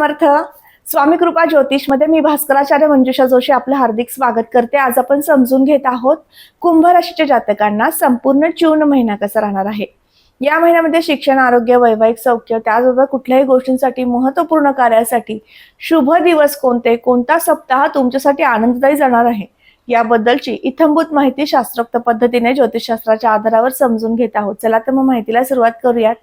समर्थ स्वामी कृपा ज्योतिषमध्ये मी भास्कराचार्य मंजुषा जोशी आपलं हार्दिक स्वागत करते. आज आपण समजून घेत आहोत कुंभ राशीच्या जातकांना संपूर्ण जून महिना कसा राहणार आहे? या महिन्यामध्ये शिक्षण आरोग्य वैवाहिक सौख्य त्याचबरोबर कुठल्याही गोष्टींसाठी महत्त्वपूर्ण कार्यासाठी शुभ दिवस कोणते कोणता सप्ताह तुमच्यासाठी आनंददायी जाणार आहे? याबद्दलची इथंभूत माहिती शास्त्रोक्त पद्धतीने ज्योतिषशास्त्राच्या आधारावर समजून घेत आहोत. चला तर मग माहितीला सुरुवात करूयात.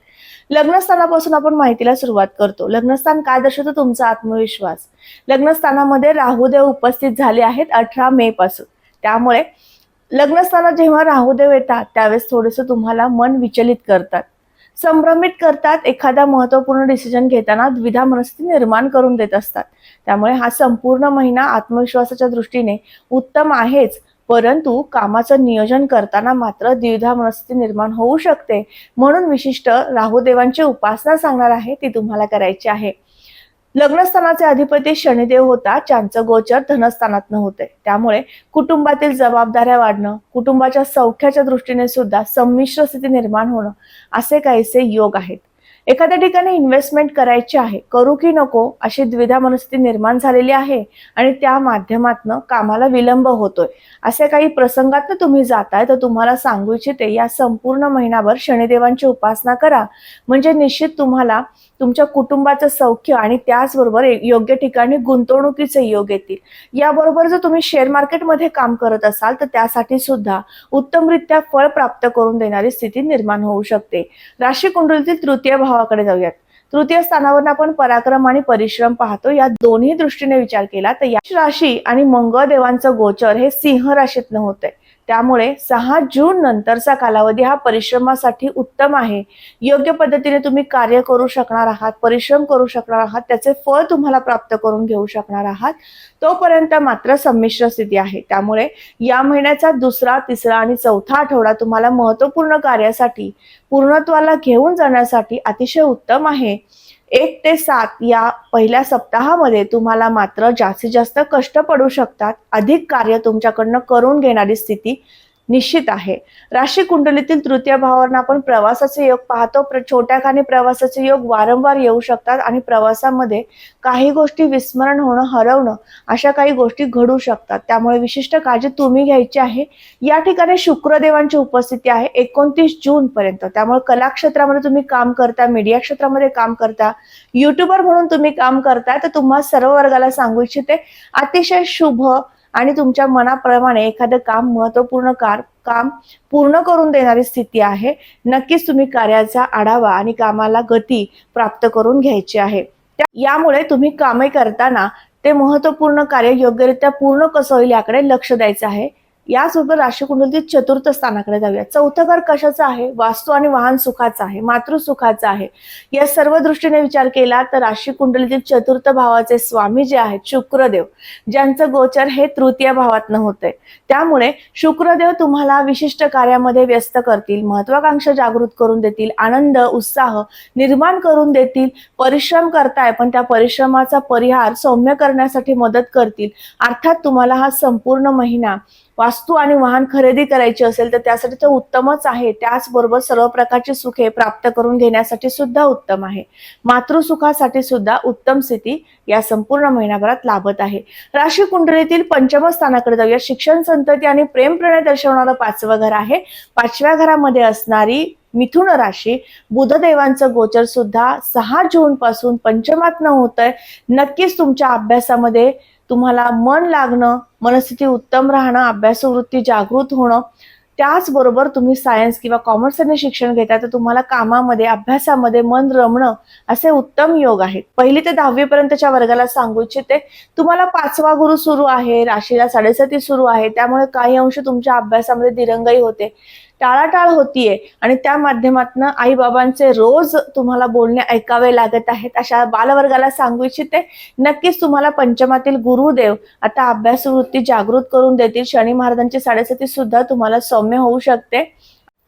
लग्नस्थानापासून आपण माहितीला सुरुवात करतो. लग्नस्थान काय दर्शवतो तुमचा आत्मविश्वास? लग्नस्थानामध्ये राहुदेव उपस्थित झाले आहेत अठरा मे पासून. त्यामुळे लग्नस्थानात जेव्हा राहुदेव येतात त्यावेळेस थोडस तुम्हाला मन विचलित करतात. संभ्रमित करतात एखादा महत्त्वपूर्ण डिसिजन घेताना द्विधा मनस्थिती निर्माण करून देत असतात. त्यामुळे हा संपूर्ण महिना आत्मविश्वासाच्या दृष्टीने उत्तम आहेच. परंतु कामाचं नियोजन करताना मात्र द्विधा मनस्थिती निर्माण होऊ शकते. म्हणून विशिष्ट राहुदेवांची उपासना सांगणार आहे ती तुम्हाला करायची आहे. लग्नस्थानाचे अधिपती शनिदेव होता ज्यांचं गोचर धनस्थानात होते. त्यामुळे कुटुंबातील जबाबदाऱ्या वाढणं कुटुंबाच्या सौख्याच्या दृष्टीने सुद्धा संमिश्र स्थिती निर्माण होणं असे काहीसे योग आहेत. एखाद्या ठिकाणी इन्व्हेस्टमेंट करायची आहे करू की नको अशी द्विधा मनस्थिती निर्माण झालेली आहे आणि त्या माध्यमातनं कामाला विलंब होतोय. असे काही प्रसंगात तुम्ही जाताय तर तुम्हाला सांगू इच्छिते या संपूर्ण महिनाभर शनिदेवांची उपासना करा. म्हणजे निश्चित तुम्हाला तुमच्या कुटुंबाचं सौख्य आणि त्याचबरोबर योग्य ठिकाणी गुंतवणुकीचे योग येतील. याबरोबर जर तुम्ही शेअर मार्केटमध्ये काम करत असाल तर त्यासाठी सुद्धा उत्तमरित्या फळ प्राप्त करून देणारी स्थिती निर्माण होऊ शकते. राशी कुंडलीतील तृतीय भाव भावाकडे जाऊयात. तृतीय स्थानावर आपण पराक्रम आणि परिश्रम पाहतो. या दोन्ही दृष्टीने विचार केला तर या राशी आणि मंगळ देवांचं गोचर हे सिंह राशीतनं होतंय. त्यामुळे सहा जून नंतरचा कालावधी हा परिश्रमासाठी उत्तम आहे. योग्य पद्धतीने तुम्ही कार्य करू शकणार आहात परिश्रम करू शकणार आहात त्याचे फळ तुम्हाला प्राप्त करून घेऊ शकणार आहात. तोपर्यंत मात्र संमिश्र स्थिती आहे. त्यामुळे या महिन्याचा दुसरा तिसरा आणि चौथा आठवडा तुम्हाला महत्त्वपूर्ण कार्यासाठी पूर्णत्वाला घेऊन जाण्यासाठी अतिशय उत्तम आहे. एक ते सात या पहिल्या सप्ताहामध्ये तुम्हाला मात्र जास्तीत जास्त कष्ट पडू शकतात. अधिक कार्य तुमच्याकडनं करून घेणारी स्थिती निश्चित आहे. राशी कुंडलीतील तृतीय भावांना आपण प्रवासाचे योग पाहतो. छोट्या खाणी प्रवासाचे योग वारंवार येऊ शकतात आणि प्रवासामध्ये काही गोष्टी विस्मरण होणं हरवणं अशा काही गोष्टी घडू शकतात. त्यामुळे विशिष्ट काळजी तुम्ही घ्यायची आहे. या ठिकाणी शुक्रदेवांची उपस्थिती आहे. एकोणतीस जून पर्यंत. त्यामुळे कला क्षेत्रामध्ये तुम्ही काम करता मीडिया क्षेत्रामध्ये काम करता युट्यूबर म्हणून तुम्ही काम करता तर तुम्हाला सर्व वर्गाला सांगू इच्छिते. अतिशय शुभ आणि तुमच्या मनाप्रमाणे एखादं काम महत्त्वपूर्ण कार काम पूर्ण करून देणारी स्थिती आहे. नक्कीच तुम्ही कार्याचा आढावा आणि कामाला गती प्राप्त करून घ्यायची आहे. यामुळे तुम्ही कामे करताना ते महत्त्वपूर्ण कार्य योग्यरित्या पूर्ण कसं होईल याकडे लक्ष द्यायचं आहे. याचबरोबर राशी कुंडलीतील चतुर्थ स्थानाकडे जाऊया. चौथं घर कशाचं आहे? वास्तू आणि वाहन सुखाचं आहे मातृसुखाचा आहे. या सर्व दृष्टीने विचार केला तर राशी कुंडलीतील चतुर्थ भावाचे स्वामी जे आहेत शुक्रदेव ज्यांचं गोचर हे तृतीय भावात होतंय. त्यामुळे शुक्रदेव तुम्हाला विशिष्ट कार्यामध्ये व्यस्त करतील महत्वाकांक्षा जागृत करून देतील आनंद उत्साह निर्माण करून देतील परिश्रम करताय पण त्या परिश्रमाचा परिहार सौम्य करण्यासाठी मदत करतील. अर्थात तुम्हाला हा संपूर्ण महिना वास्तू आणि वाहन खरेदी करायची असेल तर त्यासाठी तर उत्तमच आहे. त्याचबरोबर सर्व प्रकारची सुखे प्राप्त करून घेण्यासाठी सुद्धा उत्तम आहे. मातृसुखासाठी सुद्धा उत्तम स्थिती या संपूर्ण महिनाभरात लाभत आहे. राशी कुंडलीतील पंचम स्थानाकडे जाऊया. शिक्षण संतती आणि प्रेम प्रणय दर्शवणारं पाचवं घर आहे. पाचव्या घरामध्ये असणारी मिथुन राशी बुधदेवांचं गोचर सुद्धा सहा जून पासून पंचमात होत आहे नक्कीच तुमच्या अभ्यासामध्ये तुम्हाला मन लागणं मनस्थिती उत्तम राहणं अभ्यासवृत्ती जागृत होणं त्याचबरोबर तुम्ही सायन्स किंवा कॉमर्सने शिक्षण घेता तर तुम्हाला कामामध्ये अभ्यासामध्ये मन रमणं असे उत्तम योग आहेत. पहिली ते दहावीपर्यंतच्या वर्गाला सांगू इच्छिते तुम्हाला पाचवा गुरु सुरू आहे राशीला साडेसाती सुरू आहे त्यामुळे काही अंश तुमच्या अभ्यासामध्ये दिरंगाई होते. टाळाटाळ होतीये. आणि त्या माध्यमातून आई बाबांचे रोज तुम्हाला बोलणे ऐकावे लागत आहेत. अशा बालवर्गाला सांगू इच्छिते नक्कीच तुम्हाला पंचमातील गुरुदेव आता अभ्यास वृत्ती जागृत करून देतील. शनी महाराजांची साडेसाती सुद्धा तुम्हाला सौम्य होऊ शकते.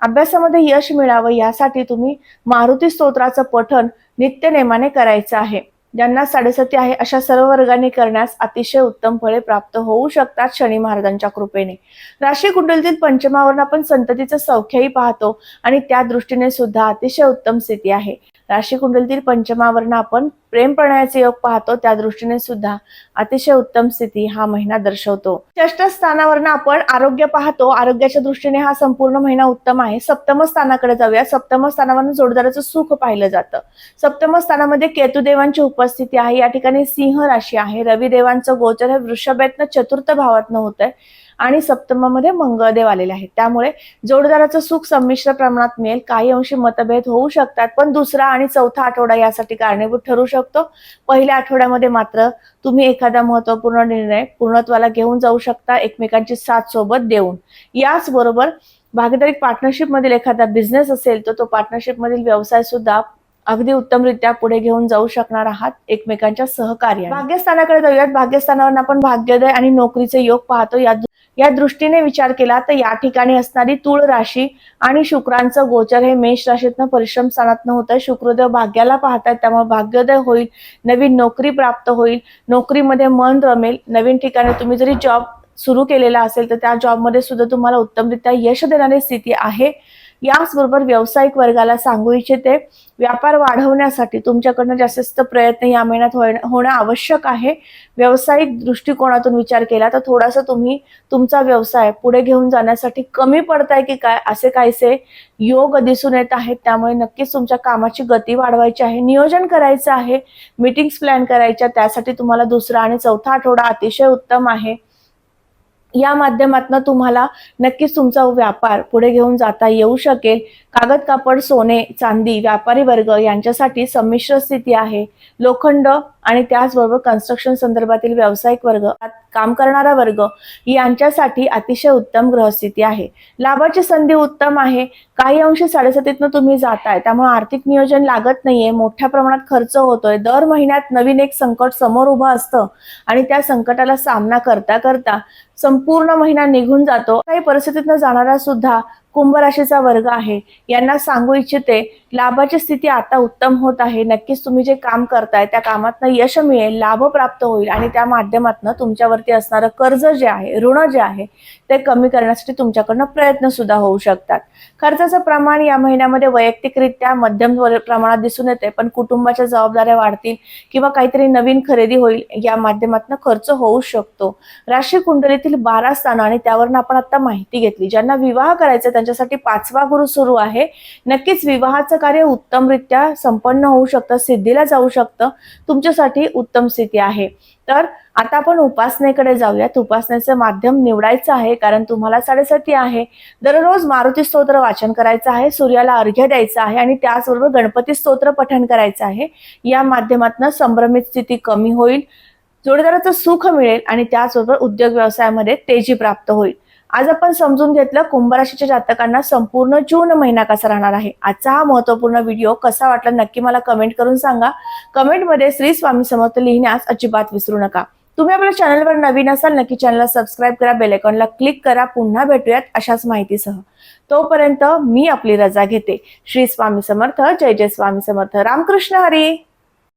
अभ्यासामध्ये यश मिळावं यासाठी तुम्ही मारुती स्तोत्राचं पठण नित्यनेमाने करायचं आहे. ज्यांना साडेसाती आहे अशा सर्व वर्गांनी करण्यास अतिशय उत्तम फळे प्राप्त होऊ शकतात शनी महाराजांच्या कृपेने. राशी कुंडलीतील पंचमावरून आपण संततीचं सौख्यही पाहतो आणि त्या दृष्टीने सुद्धा अतिशय उत्तम स्थिती आहे. राशी कुंडलीतील पंचमावर्ण आपण प्रेम प्रणयाचे योग पाहतो त्या दृष्टीने सुद्धा अतिशय उत्तम स्थिती हा महिना दर्शवतो. षष्ठ स्थानावरनं आपण आरोग्य पाहतो आरोग्याच्या दृष्टीने हा संपूर्ण महिना उत्तम आहे. सप्तम स्थानाकडे जाऊया. सप्तम स्थानावरून जोडदाराचं सुख पाहिलं जातं. सप्तम स्थानामध्ये केतुदेवांची उपस्थिती आहे. या ठिकाणी सिंह राशी आहे. रविदेवांचं गोचर हे वृषभेतनं चतुर्थ भावातनं होत आहे आणि सप्तमामध्ये मंगळदेव आलेले आहेत. त्यामुळे जोडदाराचं सुख संमिश्र प्रमाणात मिळेल. काही अंशी मतभेद होऊ शकतात पण दुसरा आणि चौथा आठवडा यासाठी कारणीभूत ठरू शकतो. पहिल्या आठवड्यामध्ये मात्र तुम्ही एखादा महत्त्वपूर्ण निर्णय पूर्णत्वाला घेऊन जाऊ शकता एकमेकांची साथ सोबत देऊन. याचबरोबर भागीदारी पार्टनरशिप मधील एखादा बिझनेस असेल तर तो पार्टनरशिप मधील व्यवसाय सुद्धा अगदी उत्तमरित्या पुढे घेऊन जाऊ शकणार आहात एकमेकांच्या सहकार्य भाग्यस्थानाकडे जाऊयात. भाग्यस्थानावर आपण भाग्योदय आणि नोकरीचे योग पाहतो. या या दृष्टीने विचार केला तर या ठिकाणी असणारी तुळ राशी आणि शुक्रांचं गोचर हे मेष राशीतनं परिश्रम स्थानातनं होतं शुक्रदेव भाग्याला पाहतात त्यामुळे भाग्योदय होईल नवीन नोकरी प्राप्त होईल नोकरीमध्ये मन रमेल नवीन ठिकाणी तुम्ही जरी जॉब सुरू केलेला असेल तर त्या जॉबमध्ये सुद्धा तुम्हाला उत्तमरित्या यश देणारी स्थिती आहे. याचबरोबर व्यावसायिक वर्गाला सांगू इच्छिते व्यापार वाढवण्यासाठी तुमच्याकडनं जास्तीत जास्त प्रयत्न या महिन्यात होणं आवश्यक आहे. व्यावसायिक दृष्टिकोनातून विचार केला तर थोडासा तुम्ही तुमचा व्यवसाय पुढे घेऊन जाण्यासाठी कमी पडताय की काय असे काहीसे योग दिसून येत आहेत. त्यामुळे नक्कीच तुमच्या कामाची गती वाढवायची आहे नियोजन करायचं आहे मीटिंग्स प्लॅन करायच्या त्यासाठी तुम्हाला दुसरा आणि चौथा आठवडा अतिशय उत्तम आहे. या माध्यमातून तुम्हाला नक्कीच तुमचा व्यापार पुढे घेऊन जाता येऊ शकेल. कागद कापड सोने चांदी व्यापारी वर्ग यांच्यासाठी संमिश्र स्थिती आहे. लोखंड आणि त्याचबरोबर कन्स्ट्रक्शन संदर्भातील व्यावसायिक वर्ग काम करणारा वर्ग यांच्यासाठी अतिशय उत्तम ग्रहस्थिती आहे. लाभाची संधी उत्तम आहे. काही अंश साडेसातीतनं तुम्ही जाताय. त्यामुळे आर्थिक नियोजन लागत नाहीये. मोठ्या प्रमाणात खर्च होतोय. दर महिन्यात नवीन एक संकट समोर उभं असतं आणि त्या संकटाला सामना करता करता संपूर्ण महिना निघून जातो. काही परिस्थितीतनं जाणारा सुद्धा कुंभ राशीचा वर्ग आहे. यांना सांगू इच्छिते लाभाची स्थिती आता उत्तम होत आहे. नक्कीच तुम्ही जे काम करताय त्या कामातनं यश मिळेल लाभ प्राप्त होईल आणि त्या माध्यमातून तुमच्यावरती असणारं कर्ज जे आहे ऋण जे आहे ते कमी करण्यासाठी तुमच्याकडनं प्रयत्न सुद्धा होऊ शकतात. खर्चाचं प्रमाण या महिन्यामध्ये वैयक्तिकरित्या मध्यम प्रमाणात दिसून येते पण कुटुंबाच्या जबाबदाऱ्या वाढतील किंवा काहीतरी नवीन खरेदी होईल या माध्यमातून खर्च होऊ शकतो. राशी कुंडलीतील बारा स्थानं आणि त्यावरून आपण आता माहिती घेतली ज्यांना विवाह करायचा त्यांच्यासाठी पाचवा गुरु सुरू आहे. नक्कीच विवाहाचं कार्य उत्तमरित्या संपन्न होऊ शकतं सिद्धीला जाऊ शकतं तुमच्यासाठी उत्तम स्थिती आहे. तर आता आपण उपासनेकडे जाऊयात. उपासनेचं माध्यम निवडायचं आहे कारण तुम्हाला साडेसाती आहे. दररोज मारुती स्तोत्र वाचन करायचं आहे सूर्याला अर्घ्य द्यायचं आहे आणि त्याचबरोबर गणपती स्तोत्र पठण करायचं आहे. या माध्यमातून संभ्रमित स्थिती कमी होईल जोडीदाराचं सुख मिळेल आणि त्याचबरोबर उद्योग व्यवसायामध्ये तेजी प्राप्त होईल. आज आपण समजून घेतलं कुंभ राशीच्या जातकांना संपूर्ण जून महिना कसा राहणार आहे. आजचा हा महत्त्वपूर्ण व्हिडिओ कसा वाटला नक्की मला कमेंट करून सांगा. कमेंटमध्ये श्री स्वामी समर्थ लिहिण्यास अजिबात विसरू नका. तुम्ही आपल्या चॅनलवर नवीन असाल नक्की चॅनलला सबस्क्राईब करा बेलेकॉनला क्लिक करा पुन्हा भेटूयात अशाच माहितीसह. तोपर्यंत मी आपली रजा घेते. श्री स्वामी समर्थ जय जय स्वामी समर्थ. रामकृष्ण हरी!